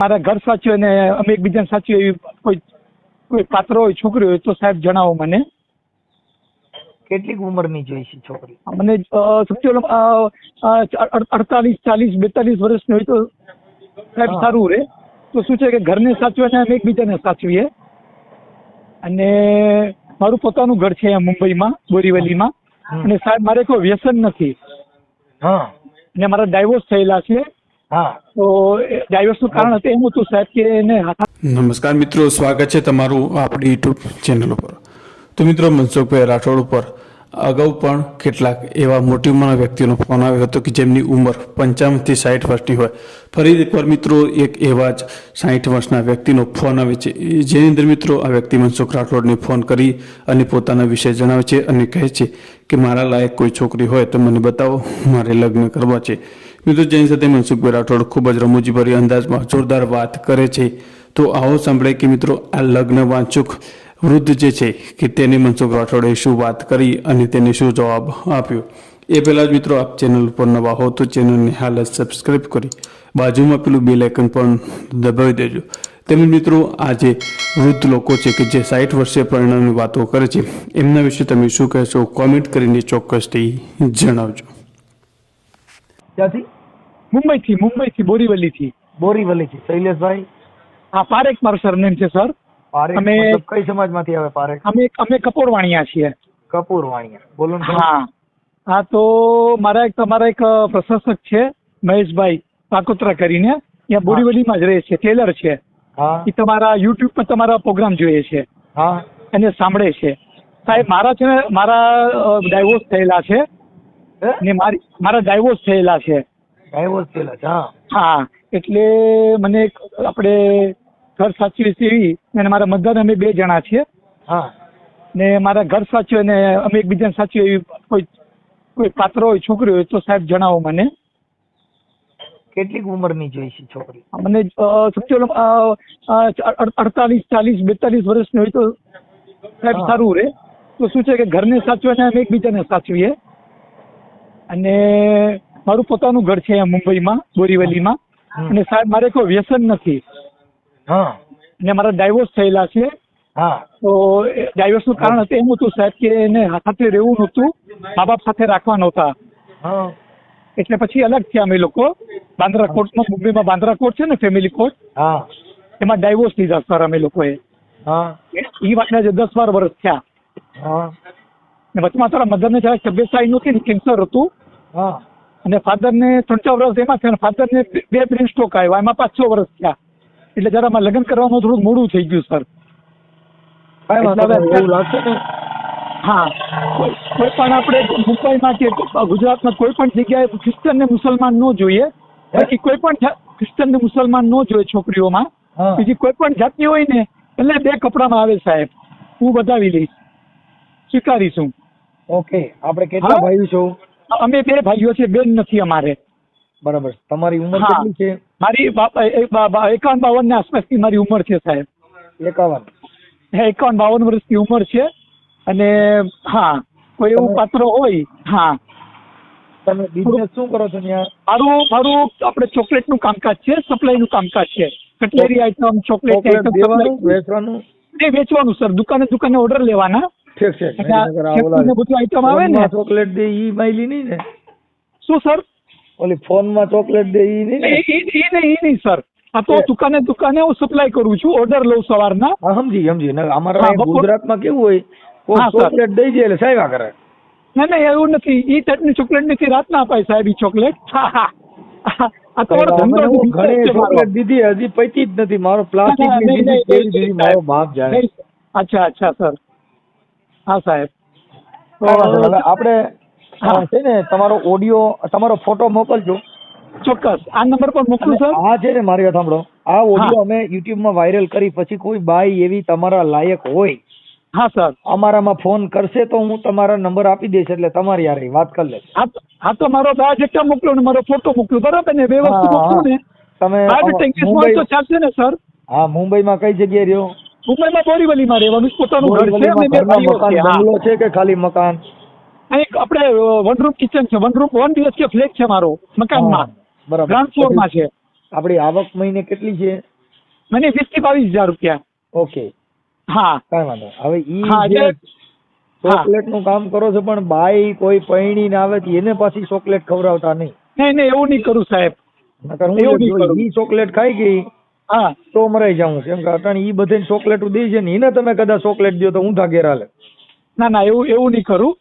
મારા ઘર સાચું અને અમે એકબીજાને સાચું એવી કોઈ કોઈ પાત્ર હોય છોકરી હોય તો સાહેબ જણાવો મને. કેટલીક ઉંમરની જોઈ છે છોકરી? મને સમજો અડતાલીસ ચાલીસ બેતાલીસ વર્ષની હોય તો સાહેબ સારું રહે તો શું છે કે ઘરને સાચવે અને અમે એકબીજાને સાચવીએ. અને મારું પોતાનું ઘર છે મુંબઈમાં બોરીવલીમાં. અને સાહેબ મારે કોઈ વ્યસન નથી. હા. અને મારા ડાયવોર્સ થયેલા છે. હા. તો ડાયવોર્સનું કારણ હતું એમ હતું સાહેબ કે એને નમસ્કાર મિત્રો સ્વાગત છે તમારું આપણી યુટ્યુબ ચેનલ ઉપર. તો મિત્રો મનસુખભાઈ રાઠોડ ઉપર અગાઉ પણ કેટલાક એવા મોટી ઉંમરના વ્યક્તિનો ફોન આવ્યો હતો કે જેમની ઉંમર પંચાવનથી સાઠ વર્ષની હોય. ફરી એકવાર મિત્રો એક એવા જ સાઠ વર્ષના વ્યક્તિનો ફોન આવે છે. જેની અંદર મિત્રો આ વ્યક્તિ મનસુખ રાઠોડને ફોન કરી અને પોતાના વિશે જણાવે છે અને કહે છે કે મારા લાયક કોઈ છોકરી હોય તો મને બતાવો મારે લગ્ન કરવા છે. મિત્રો, જેની સાથે મનસુખભાઈ રાઠોડ ખૂબ જ રમૂજીભરી અંદાજમાં જોરદાર વાત કરે છે, તો આવો સાંભળે કે મિત્રો, આ લગ્ન વાંચુક વૃદ્ધ જે છે, કે તેને મનસુખ રાઠોડે શું વાત કરી અને તેને શું જવાબ આપ્યો. એ પહેલાં જ મિત્રો, આપ ચેનલ ઉપર નવા હો તો ચેનલને હાલ જ સબસ્ક્રાઈબ કરી બાજુમાં પેલું બેલ આઇકન પણ દબાવી દેજો. તેમજ મિત્રો, આ જે વૃદ્ધ લોકો છે, કે જે સાઠ વર્ષે પરિણામની વાતો કરે છે, એમના વિશે તમે શું કહેશો? કોમેન્ટ કરીને ચોક્કસથી જણાવજો. ક્યાંથી? મુંબઈથી મુંબઈથી બોરીવલીથી. બોરીવલીથી. શૈલેષભાઈ? હા પારેખ મારું સરનેમ છે સર. પારેખ અમે- કઈ સમાજમાંથી આવે પારેખ? અમે અમે કપોરવાણિયા છીએ. કપૂર વાણિયા બોલો હા. હા તો મારા એક તમારા એક પ્રશાસક છે મહેશભાઈ પાકોત્રા કરીને. ત્યાં બોરીવલીમાં જ રહે છે ટેલર છે. એ તમારા યુટ્યુબ પર તમારા પ્રોગ્રામ જોઈએ છે. હા. અને સાંભળે છે. સાહેબ મારા છે ને મારા ડાયવોર્સ થયેલા છે? ને મારી મારા ડાયવોર્સ થયેલા છે. ડાયવોર્સ થયેલા છે હા. હા એટલે મને એક આપણે ઘર સાચવી એવી અને મારા મધર અમે બે જણા છીએ. હા. ને મારા ઘર સાચવે અને અમે એકબીજાને સાચવી એવી કોઈ કોઈ પાત્ર હોય છોકરી હોય તો સાહેબ જણાવો મને. કેટલીક ઉંમરની જોઈ છે છોકરી? મને સમજો અડતાલીસ ચાલીસ બેતાલીસ વર્ષની હોય તો સાહેબ સારું રહે. તો શું છે કે ઘરને સાચવે અને અમે એકબીજાને સાચવીએ. અને મારું પોતાનું ઘર છે અહીંયા મુંબઈમાં બોરીવલીમાં. અને સાહેબ મારે કોઈ વ્યસન નથી. હા. અને મારા ડાયવોર્સ થયેલા છે. હા. તો ડાયવોર્સનું કારણ હતું એમ હતું સાહેબ કે એને સાથે રહેવું નહોતું. મા બાપ સાથે રાખવા નહોતા. એટલે પછી અલગ થયા અમે લોકો. બાંદ્રા કોર્ટમાં મુંબઈમાં બાંદ્રા કોર્ટ છે ને ફેમિલી કોર્ટ એમાં ડાયવોર્સ લીધા સર અમે લોકોએ. હા. એ વાતના જે દસ બાર વર્ષ થયા. ને વચમાં તારા મધરને ને તબિયત સારી નહોતી ને કેન્સર હતું. અને ફાધરને ત્રણ ચાર વર્ષ એમાં થયા ફાધરને બે બ્રેન સ્ટ્રોક આવ્યા. એમાં પાંચ છ વર્ષ થયા. એટલે જરા મારે લગ્ન કરવામાં થોડું મોડું થઈ ગયું સર હા. કોઈ પણ આપણે મુંબઈમાં કે ગુજરાતમાં કોઈ પણ જગ્યાએ ક્રિશ્ચન ને મુસલમાન ન જોઈએ. બાકી કોઈ પણ ક્રિશ્ચન ને મુસલમાન ન જોઈએ છોકરીઓમાં. બીજી કોઈ પણ જાતની હોય ને એટલે બે કપડામાં આવે સાહેબ. હું બતાવી લઈશ. સ્વીકારીશું. ઓકે. આપણે કેટલા ભાઈ છો? અમે બે ભાઈઓ છે બેન નથી અમારે. બરાબર. તમારી ઉંમર કેટલી છે? મારી એકાવન બાવનની આસપાસની મારી ઉંમર છે સાહેબ. એકાવન. હે, એકાવન બાવન વર્ષની ઉંમર છે. અને હા કોઈ એવું પાત્ર હોય હા. તમે બિઝનેસ શું કરો છો ત્યાં? મારું મારું આપણે ચોકલેટનું કામકાજ છે સપ્લાયનું કામકાજ છે. Cutlery item chocolate chocolate item વેચવાનું? વેચવાનું સર. દુકાને દુકાને ઓર્ડર લેવાના. ઠીક છે આવે ને ચોકલેટ દે ઈ માયલી નહીં ને. શું સર ઓલી ફોનમાં ચોકલેટ દે ઈ નહીં એ નહીં ઈ નહીં સર આ તો દુકાને દુકાને હું સપ્લાય કરું છું ઓર્ડર લઉં સવારના. સમજી સમજી. અમારા ગુજરાતમાં કેવું હોય. ચોકલેટ દઈ જાય એટલે સાહેબ કરે. ના ના એવું નથી. ઈ ટાઈપની ચોકલેટ નથી રાતના અપાય સાહેબ ઈ ચોકલેટ હા હા. આ તો મારો ધંધો ઘણી ચોકલેટ દીધી હજી પૈતી જ નથી. મારો પ્લાસ્ટિક મારો બાપ જાણે. અચ્છા અચ્છા સર હા સાહેબ. આપણે છે ને તમારો ઓડિયો તમારો ફોટો મોકલજો. ચોક્કસ. આ નંબર પર મોકલું સર? હા છે ને મારી વાત સાંભળો. આ ઓડિયો અમે યુટ્યુબમાં વાયરલ કરી પછી કોઈ બાઈ એવી તમારા લાયક હોય હા સર. અમારામાં ફોન કરશે તો હું તમારા નંબર આપી દઈશ એટલે તમારી યાર વાત કરી લેશ હા તો- મારો બાયોડેટા મોકલો ને મારો ફોટો મોકલું બરાબર ને? બે વસ્તુ મોકલું ને? તમે ઇંગ્લિશમાં તો મુંબઈ ચાલશે ને સર? હા મુંબઈમાં કઈ જગ્યાએ રહ્યો? મુંબઈમાં બોરીવલીમાં રહેવાનું પોતાનું ઘર છે અને બે ભાઈઓ મકાન બંગલો છે કે ખાલી મકાન? અને એક આપણે વન રૂમ કિચન છે. One room one BHK flat છે મારો મકાનમાં. બરાબર. ગ્રાઉન્ડ ફ્લોરમાં છે. આપણી આવક મહિને કેટલી છે? મને વીસથી બાવીસ હજાર રૂપિયા. ઓકે. હા. કઈ વાંધો હવે ઈ જે ચોકલેટનું કામ કરો છો પણ બાઈ કોઈ પૈણીને આવે તો એને પાછી ચોકલેટ ખવડાવતા નહીં. નહીં નહીં એવું નહીં કરું સાહેબ. નકર હું એવું નહીં. ઈ ચોકલેટ ખાઈ ગઈ. હા તો મરાઈ જાઉં એમ કે અટાણે ઈ બધે ચોકલેટ દે છે ને એને તમે કદાચ ચોકલેટ દો તો ઊંધા ઘેર હાલે. ના ના એવું એવું નહીં કરું.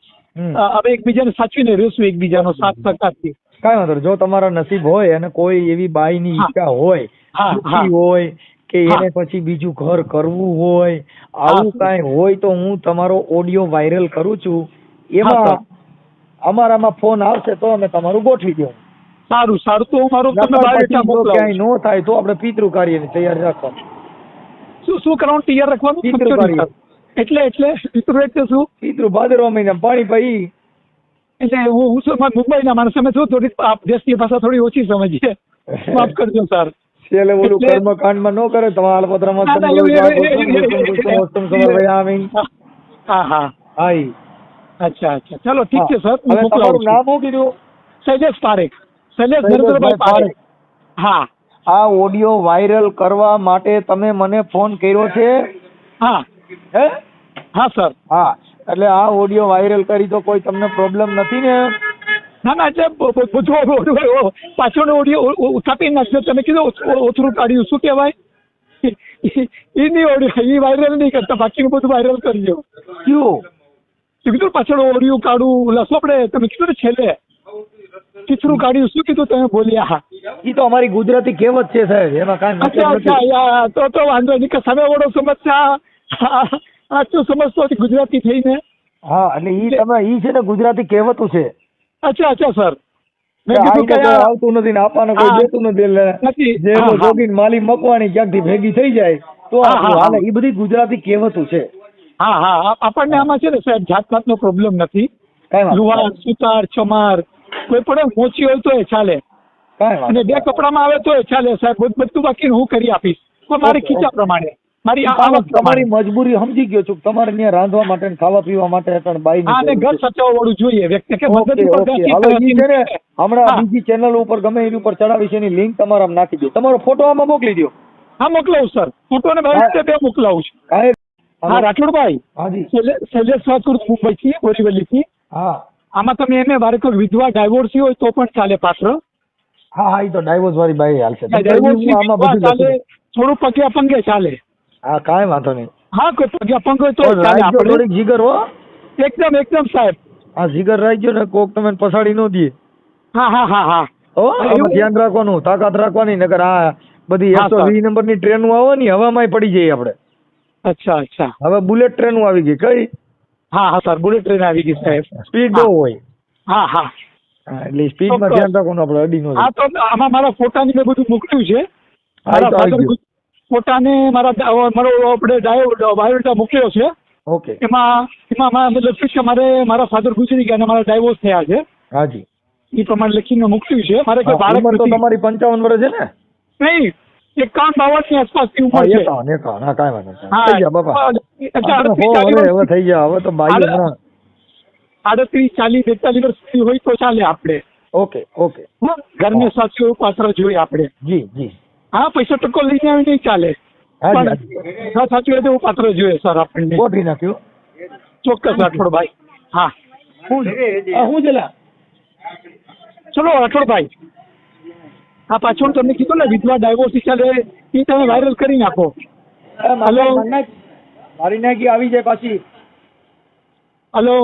હવે એકબીજાને સાચવીને રહેશું એકબીજાનો સાથ સહકારથી. કાંઈ વાંધો જો તમારા નસીબ હોય અને કોઈ એવી બાઈની ઈચ્છા હોય હા, હા. હોય કે એને પછી બીજું ઘર કરવું હોય આવું હા. કાંઈ હોય તો હું તમારો ઓડિયો વાયરલ કરું છું. એમાં અમારામાં ફોન આવશે તો અમે તમારું ગોઠવી દઉં. સારું સારું. તો હું મારું તમે બાયોડેટા મોકલાવું ક્યાંય નો થાય તો આપણે પિતૃ કાર્યની તૈયારી રાખવા શું શું કરવાનું? તૈયાર રાખવાનું? પિતૃ કાર્ય. એટલે એટલે પિતૃ એટલે શું? પિતૃ ભાદરવા મહિના પાણી પાઈ. એટલે હું હું શું મુંબઈના માણસ અમે શું થોડી દેશની ભાષા થોડી ઓછી સમજીએ? માફ કરજો સર છેલ્લે ઓલું કર્મકાંડમાં નો કરે તમારા પત્રમાં ના, ના, એવું- એવું- એવું- એવું- એવું- સમર્પયામિ હા હા હા. અચ્છા અચ્છા. ચલો ઠીક છે સર તમારું નામ શું કીધું? સજેશ પારેખ. શૈલેષ નરેન્દ્રભાઈ પારેખ પારેખ. હા. આ ઓડિયો વાયરલ કરવા માટે તમે મને ફોન કર્યો છે? હા. હે? હા સર. હા. એટલે આ ઓડિયો વાયરલ કરી તો કોઈ તમને પ્રોબ્લેમ નથી ને? ના ના એટલે બધું પાછળનો ઓડિયો કાપી નાખજો તમે કીધું ઓ- ઓથરું કાઢ્યું. શું કહેવાય? એ નહીં ઓડિયો. એ વાયરલ નહીં કરતા. બાકીનું બધું વાયરલ કરજો કયું? કીધું પાછળ ઓડિયો કાઢું. લસો આપણે તમે કીધું ને છેલ્લે. કીચરું કાઢ્યું. શું કીધું તમે? બોલ્યા હા. ઈ તો અમારી ગુજરાતી કહેવત છે સાહેબ. એમાં કાંઈ અચ્છા તો તો વાંધો નહીં. કે સામે વાળો સમજતા સાચું સમજતો ગુજરાતી થઈને? હા એટલે ઈ તમે ઈ છે ને ગુજરાતી કહેવતું છે. અચ્છા અચ્છા સર. આવતું નથી ને આપવાને કોઈ દેતું નથી એટલે નથી. જેનો હા, હા. જોગીને માલી મકવાની ક્યાંકથી ભેગી થઈ જાય તો હાલે. હા. બધી ગુજરાતી કહેવતું છે. હા હા. આપણને આમાં છે ને સાહેબ જાત પાતનો પ્રોબ્લેમ નથી લુહાર સુતાર ચમાર કોઈ પણ મોચી હોય તો ચાલે. અને બે કપડામાં આવે તો ચાલે સાહેબ. બધું બાકી હું કરી આપીશ. મારી ખીચા પ્રમાણે. મારી આવક તમારી મજબૂરી સમજી ગયો છું તમારે ત્યાં રાંધવા માટે ખાવા પીવા માટે અટણ બાઈ અને ઘર સચાવવા વાળું જોઈએ. વ્યક્તિ કે હમણાં. બીજી ચેનલ ઉપર ગમે એની ઉપર ચડાવી છે એની લિંક તમારા નાખી દો તમારો ફોટો આમાં મોકલી દો હા મોકલાવું સર. ફોટો ને ભાઈ બે મોકલાવું છું. હા રાઠોડભાઈ. શૈલેષ વાત કરું મુંબઈથી બોરીવલીથી. હા. આમાં તમે એને વારે કોઈ વિધવા ડાયવોર્સી હોય તો પણ ચાલે પાત્ર? હા હા એ તો ડાયવોર્સ વાળી બાઈ હાલશે. થોડું પગ્યા પંગે ચાલે. હા કાંઈ વાંધો નહીં. હા કોઈ પગ્યા હોય તો ચાલે આપણે. જીગર હો. એકદમ એકદમ સાહેબ. હા જીગર રાખજો ને કોક તમે પછાડી ન દે. હા હા હા હા. એવું? ધ્યાન રાખવાનું તાકાત રાખવાની નકર આ બધી એકસો. વીસ નંબરની ટ્રેનો આવે ને હવામાં પડી જઈએ આપણે. અચ્છા અચ્છા. હવે બુલેટ ટ્રેનો આવી ગઈ કઈ? હા હા સર બુલેટ ટ્રેન આવી ગઈ સાહેબ. સ્પીડ બહુ હોય. હા હા. એટલે સ્પીડમાં. ધ્યાન રાખવાનું આપણે અડી નો હા તો આમાં મારા ફોટાની મેં બધું મોકલ્યું છે. ફોટા ને મારા. ફોટાને મારા મારો આપણે બાયોડેટા મોકલ્યો છે. ઓકે. એમાં એમાં લખ્યું છે કે મારે મારા ફાધર ગુજરી ગયા અને મારા ડાયવોર્સ થયા છે. હાજી. એ પ્રમાણે લખીને મોકલ્યું છે. મારે કે બાળક તમારી પંચાવન વર્ષ છે ને? નહીં. એકાવન બાવન હા ઉંમર છે એકાવન એકાવન હા કાંઈ વાંધો નહીં. હા થઈ ગયા બાપા હવે હવે થઈ ગયા હવે તો બાઈ હમણાં આડત્રીસ ચાલીસ બેતાલીસ વર્ષની હોય તો ચાલે આપણે. ઓકે ઓકે હો? ઘરને સાચું પાત્ર જોઈએ આપણે. જી જી હા પૈસા ટકો લઈને આવી નહીં ચાલે. હા, સાચું એવું પાત્ર જોઈએ સર આપણને. ગોઠવી નાખ્યું. ચોક્કસ રાઠોડભાઈ. હા. શું છે આ શું છે લા? હા પાછળ તમને કીધું ને વિધવા ડાયવોર્સ ચાલે એ તમે વાયરલ કરી નાખો. આ હલો. મારી નાખી આવી જાય પાછી. હલો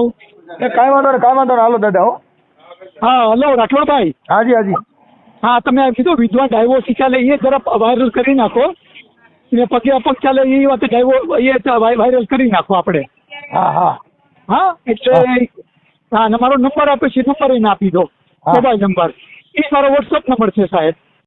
એ કાંઈ વાંધો ને કાંઈ વાંધો ને હાલો દાદા હો. હા હલો રાઠોડભાઈ. હાજી હાજી. હા તમે કીધું વિધવા ડાયવોર્સ ચાલે એ જરા વાયરલ કરી નાખો. ને પગે અપગ ચાલે એ વાત ડાયવોર્સ એ વાય- વાયરલ કરી નાખો આપણે. હા હા. હા એટલે હા. અને મારો નંબર આપે છે નંબર એને આપી દો. મોબાઈલ નંબર એ મારો વોટ્સઅપ નંબર છે સાહેબ.